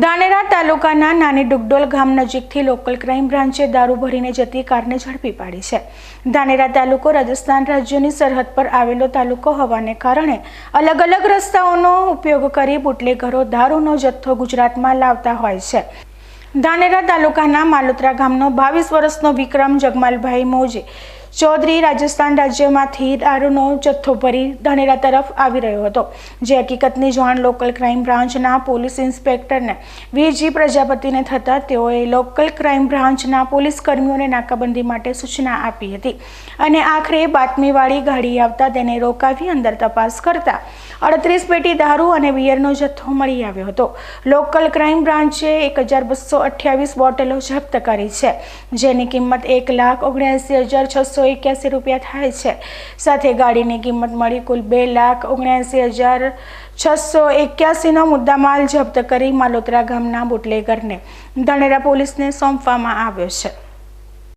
ધાનેરા તાલુકાના નાની ડુગડોલ ગામ નજીકથી લોકલ ક્રાઇમ બ્રાન્ચે દારૂ ભરીને જતી કારને ઝડપી પાડી છે. ધાનેરા તાલુકો રાજસ્થાન રાજ્યની સરહદ પર આવેલો તાલુકો હોવાને કારણે અલગ અલગ રસ્તાઓનો ઉપયોગ કરી બુટલેગરો દારૂનો જથ્થો ગુજરાતમાં લાવતા હોય છે. ધાનેરા તાલુકાના માલોત્રા ગામનો બાવીસ વર્ષનો વિક્રમ જગમાલભાઈ મોજે ચૌધરી રાજસ્થાન રાજ્યમાંથી દારૂનો જથ્થો ભરી ધનેરા તરફ આવી રહ્યો હતો. જે હકીકતની જાણ લોકલ ક્રાઇમ બ્રાન્ચના પોલીસ ઇન્સ્પેક્ટરને વીજી પ્રજાપતિને થતાં તેઓએ લોકલ ક્રાઇમ બ્રાન્ચના પોલીસ કર્મીઓને નાકાબંધી માટે સૂચના આપી હતી. અને આખરે બાતમીવાળી ગાડી આવતા તેને રોકાવી અંદર તપાસ કરતા અડત્રીસ પેટી દારૂ અને બિયરનો જથ્થો મળી આવ્યો હતો. લોકલ ક્રાઇમ બ્રાન્ચે એક હજાર બસો અઠ્યાવીસ બોટલો જપ્ત કરી છે. જેની કિંમત એક લાખ ઓગણ્યાસી હજાર છસો એક્યાસી રૂપિયા થાય છે. સાથે ગાડીની કિંમત મળી કુલ બે લાખ ઓગણ્યાસી હજાર છસો એક્યાસીનો મુદ્દામાલ જપ્ત કરી માલોત્રા ગામના બુટલેગરને. ધાનેરા પોલીસને સોંપવામાં આવ્યો છે.